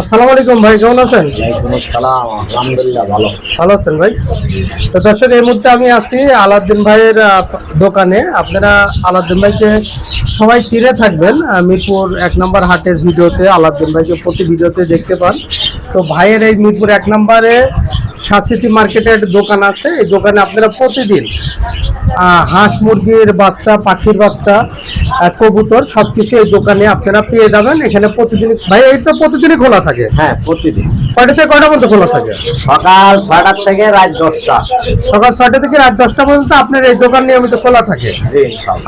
আসসালামু আলাইকুম ভাই কেমন আছেন? আলহামদুলিল্লাহ ভালো। ভালো আছেন ভাই? তো দর্শক এই মুহূর্তে আমি আছি আলাউদ্দিন ভাইয়ের দোকানে। আপনারা আলাউদ্দিন ভাইকে সবাই চিনে থাকবেন মিরপুর এক নম্বর হাটের ভিডিওতে আলাউদ্দিন ভাইকে প্রতি ভিডিওতে দেখতে পান। তো ভাইয়ের এই মিরপুর এক নম্বরে সাতসিটি মার্কেটের দোকান আছে। এই দোকানে আপনারা প্রতিদিন হাঁস মুরগির বাচ্চা পাখির বাচ্চা কবুতর সবকিছু এই দোকানে আপনারা পেয়ে যাবেন। এখানে প্রতিদিন ভাই এই তো প্রতিদিনই খোলা থাকে? হ্যাঁ প্রতিদিন। কয়টা থেকে কয়টা পর্যন্ত খোলা থাকে? সকাল ছয়টার থেকে রাত দশটা। সকাল ছয়টা থেকে রাত দশটা পর্যন্ত আপনার এই দোকান নিয়মিত খোলা থাকে?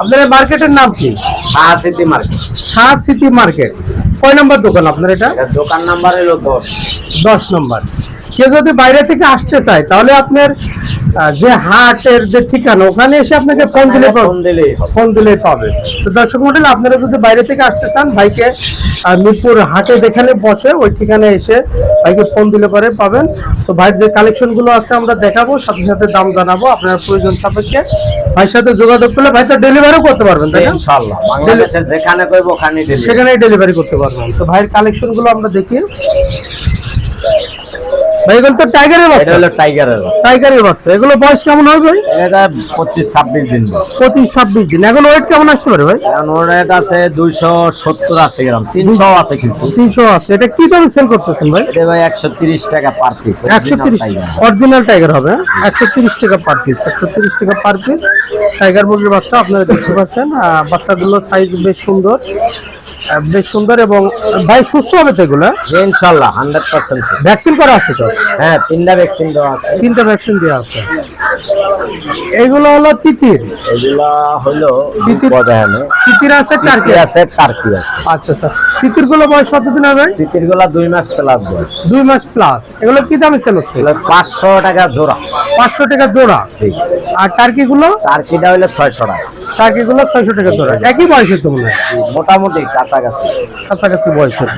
আপনার এই মার্কেটের নাম কি? Shah city market. Shah city market. কয় নম্বর দোকান আপনার এটা? এটা দোকান নাম্বার হলো দশ। দশ নম্বর। কেউ যদি বাইরে থেকে আসতে চায় তাহলে আপনার যে হাটের যে ঠিকানা ওখানে এসে আপনাকে ফোন দিলে ফোন হবে। পাবে। তো দর্শক মন্ডল আপনারা যদি বাইরে থেকে আসতে চান ভাইকে মিরপুর হাটে যেখানে বসে ওই ঠিকানায় এসে ভাইকে ফোন দিলে পরে পাবেন। তো ভাইয়ের যে কালেকশনগুলো আছে আমরা দেখাবো সাথে সাথে দাম জানাব আপনার প্রয়োজন সাপেক্ষে। ভাইয়ের সাথে যোগাযোগ করলে ভাই তো ডেলিভারিও করতে পারবেন তাই বাংলাদেশের যেখানে কইব ওখানে দিলে সেখানেই ডেলিভারি করতে পারবেন। তো ভাইয়ের কালেকশনগুলো আমরা দেখি ভাই এগুলো তো টাইগারের এটা বাচ্চা। হলো টাইগারের টাইগারের বাচ্চা। এগুলো বয়স কেমন হবে ভাই? এটা পঁচিশ ছাব্বিশ দিন বয়স। পঁচিশ ছাব্বিশ দিন। এখন ওয়েট কেমন আসতে পারে ভাই? এখন ওর রেট আছে দুইশো সত্তর আশি গ্রাম। তিনশো আছে কিছু। তিনশো আছে এটা কি দামে সেল করতেছেন ভাই? এটা ভাই একশো তিরিশ টাকা পার পিস একশো তিরিশ অরিজিনাল টাইগার হবে একশো তিরিশ টাকা পার পিস একশো তিরিশ টাকা পার পিস টাইগার মুরগির বাচ্চা আপনারা দেখতে পাচ্ছেন। আহ, বাচ্চাগুলোর সাইজ বেশ সুন্দর। বেশ সুন্দর এবং ভাই সুস্থ হবে তো এগুলো? ইনশাল্লাহ হান্ড্রেড পার্সেন্ট ভ্যাকসিন করা আছে তো? হ্যাঁ তিনটা ভ্যাকসিন দেওয়া আছে। তিনটা ভ্যাকসিন দেওয়া আছে। এগুলো হলো তিতির। এগুলা হলো তিতির- তিতির আছে টার্কি আছে টার্কি আছে। আচ্ছা স্যার তিতিরগুলো বয়স কতদিন হবে? তিতিরগুলা দুই মাস প্লাস বয়স। দুই মাস প্লাস এগুলো কি দামে সেল হচ্ছে? পাঁচশো টাকা জোড়া। পাঁচশো টাকা জোড়া। আর টার্কি গুলো টার্কিটা হইল ছয়শো টাকা। টার্কি গুলো ছয়শো টাকা জোড়া একই বয়সের তো মনে হয়? মোটামুটি কাছাকাছি। কাছাকাছি বয়সের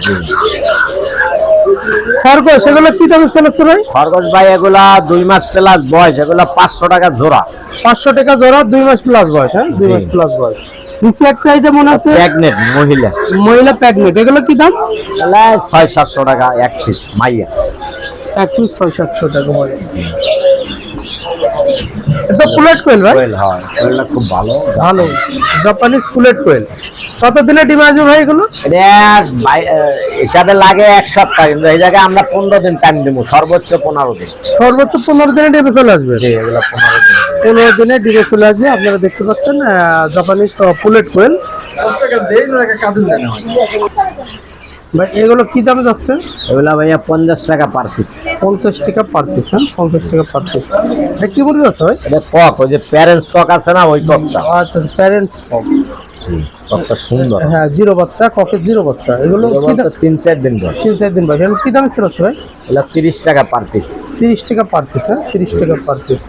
খরগোশ এগুলো কি দামে সেল হচ্ছে ভাই? খরগোশ ভাই এগুলা দুই মাস প্লাস বয়স এগুলা পাঁচশো টাকা জোড়া। পাঁচশো টাকা জোড়া দুই মাস প্লাস বয়স হ্যাঁ? দুই মাস প্লাস বয়স। নিচে একটা আইটেম মনে আছে? প্রেগনেন্ট মহিলা। মহিলা প্যাগনেট এগুলো কি দাম? ছয় সাতশো টাকা এক পিস মাইয়া। এক পিস ছয় সাতশো টাকা এটা পুলেট কোয়েল ভাই হয় কোয়েলটা খুব ভালো। ভালো। Japanese pullet quail. কত দিনে ডিম আসবে ভাই এগুলো? এটা হিসাবে লাগে এক সপ্তাহ কিন্তু এই জায়গায় আমরা পনেরো দিন টাইম দেবো সর্বোচ্চ পনেরো দিন। সর্বোচ্চ পনেরো দিনে ডিমে চলে আসবে? এগুলো পনেরো দিন। পনেরো দিনে ডিমে চলে আসবে আপনারা দেখতে পাচ্ছেন জাপানিজ পুলেট কোয়েল। ভাই এগুলো কি দামে যাচ্ছে? এগুলা ভাইয়া পঞ্চাশ টাকা পার পিস পঞ্চাশ টাকা পার পিস হ্যাঁ? পঞ্চাশ টাকা পার পিস এটা কি বলতে যাচ্ছে ভাই? এটা কক ওই যে প্যারেন্টস কক আছে না ওই ককটা আচ্ছা প্যারেন্টস সুন্দর। হ্যাঁ জিরো বাচ্চা ককের জিরো বাচ্চা। এগুলো তিন চার দিন ধরে তিন চার দিন বয়স। এগুলো কি দামে ছিল ভাই? তিরিশ টাকা পার পিস তিরিশ টাকা পার পিস হ্যাঁ? তিরিশ টাকা পার পিস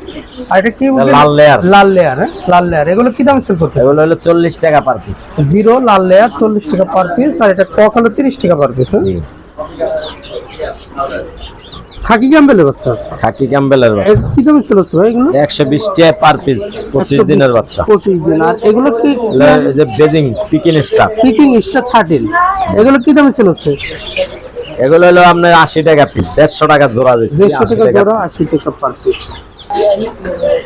আর এটা কি? লাল লেয়ার। লাল লেয়ার হ্যাঁ? লাল লেয়ার এগুলো কি দামে সেল করতে এগুলো হলো চল্লিশ টাকা পার পিস জিরো লাল লেয়ার চল্লিশ টাকা পার পিস আর এটা কক হলো তিরিশ টাকা পার পিস হ্যাঁ? খাকি ক্যাম্বেলের বাচ্চা? খাকি ক্যাম্বেলের বাচ্চা। কি দামে সেল হচ্ছে ভাই এগুলো? একশো বিশ টাকা পার পিস পঁচিশ দিনের বাচ্চা। পঁচিশ দিন। আর এগুলো কি যে Beijing Peking star Peking star thirteen এগুলো কি দামে সেল হচ্ছে? এগুলো হলো আপনার আশি টাকা পিস দেড়শো টাকা জোড়া দিচ্ছি দেড়শো টাকা জোড়া আশি টাকা পার পিস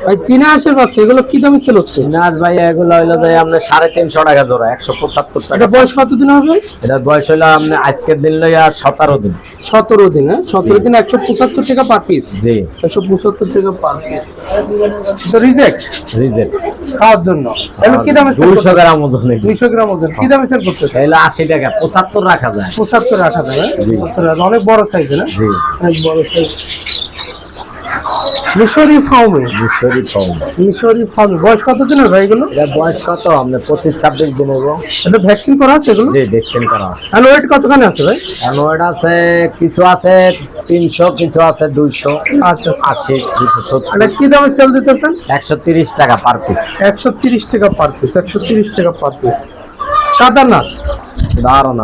ভাই চীনা হাঁসের বাচ্চা এগুলো কি দামে সেল হচ্ছে? ভাই এগুলো হইল যে আপনার সাড়ে তিনশো টাকা জোড়া একশো পঁচাত্তর টাকা। এটা বয়স কতদিন হবে? এটা বয়স হইল আপনার আজকের দিন লই আর সতেরো দিন। সতেরো দিন হ্যাঁ? সতেরো দিন একশো পঁচাত্তর টাকা পার পিস জি। একশো পঁচাত্তর টাকা পার পিস তো রিজেক্ট রিজেক্ট খাওয়ার জন্য। এগুলো কি দামে দুইশো গ্রাম ওজন দুইশো গ্রাম ওজন। কি দামে সেল করতেছে? এগুলো আশি টাকা পঁচাত্তর রাখা যায়। পঁচাত্তর রাখা জি। পঁচাত্তর অনেক বড় সাইজ না জি। অনেক বড় সাইজ মিশরি ফার্মে মিশরি কম মিশরি ফার্মে বয়স কত দিনের ভাই এগুলো? এটা বয়স কত? আপনার পঁচিশ ছাব্বিশ দিন এবং এটা ভ্যাকসিন করা আছে এগুলো? জি দেখছেন করা আছে। আর ওয়েট কতখানি আছে ভাই? অ্যানোয়েড আছে কিছু আছে তিনশো কিছু আছে দুইশো। আচ্ছা আশি দুশো সত্তর। এটা কি দামে সেল দিতেছেন? একশো তিরিশ টাকা পার পিস। একশো তিরিশ টাকা পার পিস একশো তিরিশ টাকা পার পিস। কাদারনাথ? দারুণ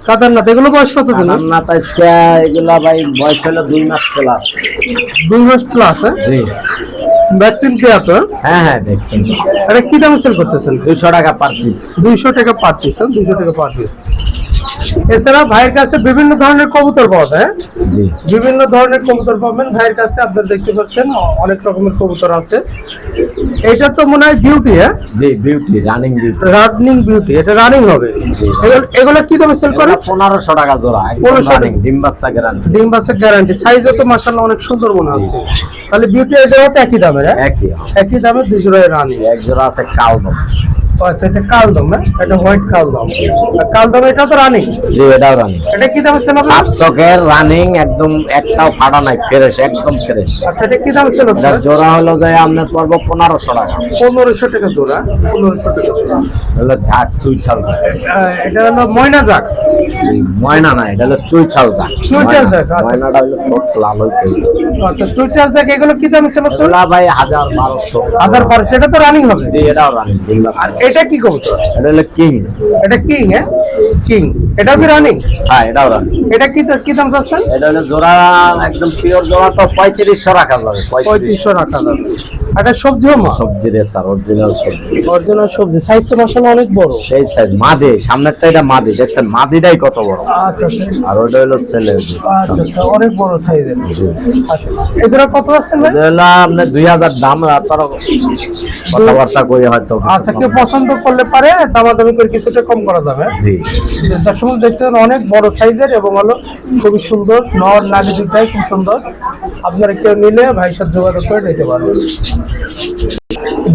আছে কাদারনাথ এগুলো বয়স কত দিন? কাতারনাথ আজকে এগুলা ভাই বয়স হলো দুই মাস প্লাস দুই মাস প্লাস হ্যাঁ? জি। ভ্যাকসিন দেওয়া তো হ্যাঁ হ্যাঁ ভ্যাকসিন এটা কি দামে সেল করতেছেন? দুইশো টাকা পার পিস দুইশো টাকা পার পিস হ্যাঁ? দুইশো টাকা পার পিস এছাড়া ভাইয়ের কাছে বিভিন্ন ধরনের কবুতর পাওয়া যায় হ্যাঁ? বিভিন্ন ধরনের কবুতর পাবেন ভাইয়ের কাছে আপনারা দেখতে পাচ্ছেন অনেক রকমের কবুতর আছে। এটা তো মনে হয় বিউটি হ্যাঁ? জি beauty running beauty running beauty এটা রানিং হবে। এগুলো- কি দামে সেল করে? পনেরোশো টাকা জোড়া 1500 রানিং ডিম বাচ্চা গ্যারান্টি ডিম বাসের গ্যারান্টি সাইজও তো মাসাল্লাহ অনেক সুন্দর মনে হচ্ছে। তাহলে বিউটি এটাও তো একই দামের হ্যাঁ? একই একই দামে দুই জোড়ায় রানিং এক জোড়া আছে কালদম আচ্ছা এটা কালদম হ্যাঁ? এটা হোয়াইট কালদম। কালদম এটা তো রানিং জি এটাও রানিং এটা কি দামে সেল হবে? চকের রানিং একদম একটাও ফাটা নাই ফ্রেশ একদম ফ্রেশ আচ্ছা এটা কি দামে সেল হচ্ছে? এটা জোড়া হলো যে আপনার পড়ব পনেরোশো টাকা। পনেরোশো টাকা জোড়া পনেরোশো টাকা জোড়া। হলো ঝাক চুই ছাল এটা হলো ময়না এই ময়না না এটা হলো চুই ছাল ঝাক। চুইঠাল ঝাক, আচ্ছা। ময়নাটা হলো ঠোঁট লাল হইতে আচ্ছা সুইটাল যাক এগুলো কি দামে সেল হচ্ছে? ভাই হাজার বারোশো। হাজার পরে সেটা তো রানিং হবে। জি এটাও রানিং আর এটা কি কবুতর? এটা হলো কিং। এটা কিং হ্যাঁ? কিং। এটা কি রানিং? হ্যাঁ এটাও রানিং। এটা কি কি দাম চাচ্ছেন? এটা হলো জোড়া একদম পিওর জোড়া তো পঁয়ত্রিশশো রাখা যাবে পঁয়ত্রিশ। পঁয়ত্রিশশো টাকা যাবে। এটা সবজি সবজি রে স্যার অরিজিনাল সবজি। অরিজিনাল সবজি সাইজ তো অনেক বড়। সেই সাইজ মাদি সামনেরটা এটা মাদি দেখছেন মাদিটাই কত বড়। আচ্ছা আচ্ছা। আর ওটা হলো ছেলে আচ্ছা আচ্ছা অনেক বড় সাইজের আচ্ছা এগুলো কত আছেন ভাই? দুই হাজার দাম আপনার কথাবার্তা করে হয়তো। আচ্ছা কেউ পছন্দ করলে পারে দামাদামি করে কিছুটা কম করা যাবে। জি। দর্শক দেখছেন অনেক বড় সাইজের এবং হলো খুবই সুন্দর নর নারী দুটাই খুব সুন্দর। আপনারা কেউ নিলে ভাইয়ের সাথে যোগাযোগ করে নিতে পারবেন।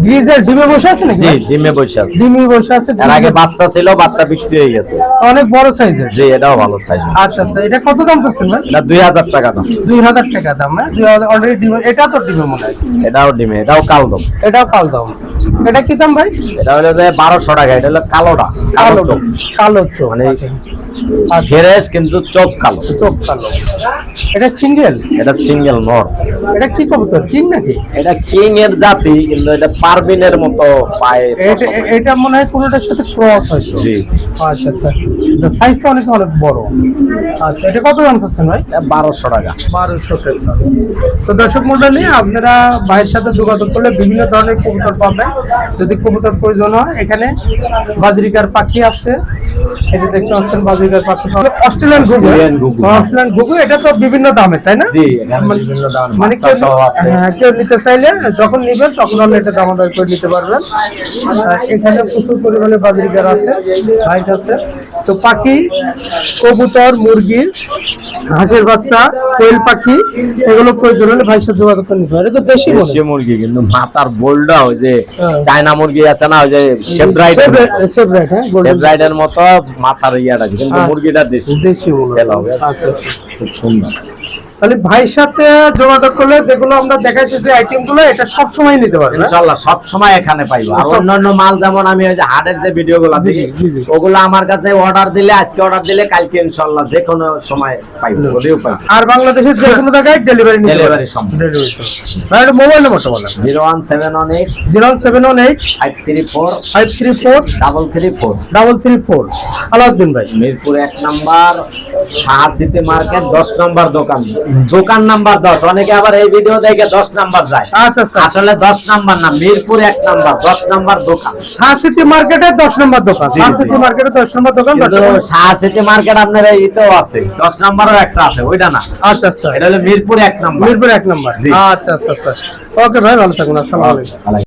গ্রিজের ডিমে বসে আছে নাকি? জি ডিমে বসে আছে। ডিমে বসে আছে এর আগে বাচ্চা ছিল বাচ্চা বিক্রি হয়ে গেছে। অনেক বড় সাইজের জি এটাও ভালো সাইজ আচ্ছা আচ্ছা এটা কত দাম চাচ্ছেন ভাই? এটা দুই হাজার টাকা দাম। দুই হাজার টাকা দাম দুই হাজার অলরেডি ডিমে এটা তো ডিমে মনে হয়। এটাও ডিমে এটাও কালদম এটাও কাল দাম। এটা কি দাম ভাই? এটা হলো যে বারোশো টাকা এটা হলো কালোটা কালো কালো চোখ। কালো চোখ মানে আচ্ছা কিন্তু চোখ কালো। চোখ কালো। এটা সিঙ্গেল? এটা সিঙ্গেল নর। এটা কি কবুতর? কিং নাকি? এটা কিং এর জাতি কিন্তু এটা পারবিনের মতো পায়ে এটা মনে হয় কোনোটার সাথে ক্রস হয়েছে। জি। আচ্ছা আচ্ছা। সাইজ তো অনেক অনেক বড়। আচ্ছা এটা কত দাম চাচ্ছেন ভাই? বারোশো টাকা। বারোশো টাকা। তো দর্শক মন্ডলী আপনারা ভাইয়ের সাথে যোগাযোগ করলে বিভিন্ন ধরনের কবুতর পাবেন। যদি কবুতর প্রয়োজন হয় এখানে বাজরিকার পাখি আছে। এটা দেখতে পাচ্ছেন বাজরিকার পাখি পাবেন। অস্ট্রেলিয়ান ঘুঘু অস্ট্রেলিয়ান ঘুঘু। এটা তো বিভিন্ন দামে তাই না? জি বিভিন্ন দাম। মানে কেউ হ্যাঁ, কেউ নিতে চাইলে যখন নিবেন তখন আপনি এটা দাম করে নিতে পারবেন। এখানে প্রচুর পরিমাণে বাজারিকার আছে হাইট আছে। তো পাখি কবুতর মুরগি হাঁসের বাচ্চা কোয়েল পাখি এগুলো প্রয়োজন হলে ভাইয়ের সাথে যোগাযোগ করে নিতে পারে তো দেশি মুরগি। কিন্তু মাথার বোল্ডা ওই যে হ্যাঁ। চায়না মুরগি আছে না ওই যে সেব্রাইড separate, হ্যাঁ, golden- শেবরাইডের মতো মাথার ইয়াটা কিন্তু হ্যাঁ। মুরগিটা দেশি। দেশি মনে হবে আচ্ছা আচ্ছা আচ্ছা। খুব সুন্দর। তাহলে ভাইয়ের সাথে যোগাযোগ করলে যেগুলো আমরা দেখাচ্ছি যে আইটেমগুলো এটা সব সময় নিতে পারবে হ্যাঁ? ইনশাআল্লাহ সব সময় এখানে পাইবো। আর অন্যান্য মাল যেমন আমি ওই যে হাটের যে ভিডিও গুলো দেখি। ওগুলো আমার কাছে অর্ডার দিলে আজকে অর্ডার দিলে কালকে ইনশাআল্লাহ যে কোনো সময় পাইবো ওদেরও পাইবো। আর বাংলাদেশের যে কোনো জায়গায় ডেলিভারি নিতে। ডেলিভারি সম্ভব। ভাই এটা মোবাইল নাম্বারটা বলেন। Zero one seven one eight zero seven one eight five three four five three four double three four. Double three four. Alauddin ভাই। মিরপুর এক নাম্বার শাহসিতে মার্কেট দশ নাম্বার দোকান। দোকান নাম্বার দশ। অনেকে আবার এই ভিডিও দেখে দশ নাম্বার যায়। আচ্ছা আচ্ছা। আসলে দশ নাম্বার না মিরপুর এক নাম্বার দশ নাম্বার দোকান। সানসিটি মার্কেটে দশ নম্বর দোকান। জি। মার্কেটে দশ নম্বর দোকান শাহসিটি মার্কেট আপনার এই তো আছে। দশ নাম্বারও একটা আছে ওইটা না। আচ্ছা আচ্ছা। এটা হলো মিরপুর এক নাম্বার। মিরপুর এক নম্বর। আচ্ছা আচ্ছা আচ্ছা। ওকে ভাই ভালো থাকুন। আসসালামু আলাইকুম। আলাইকুম।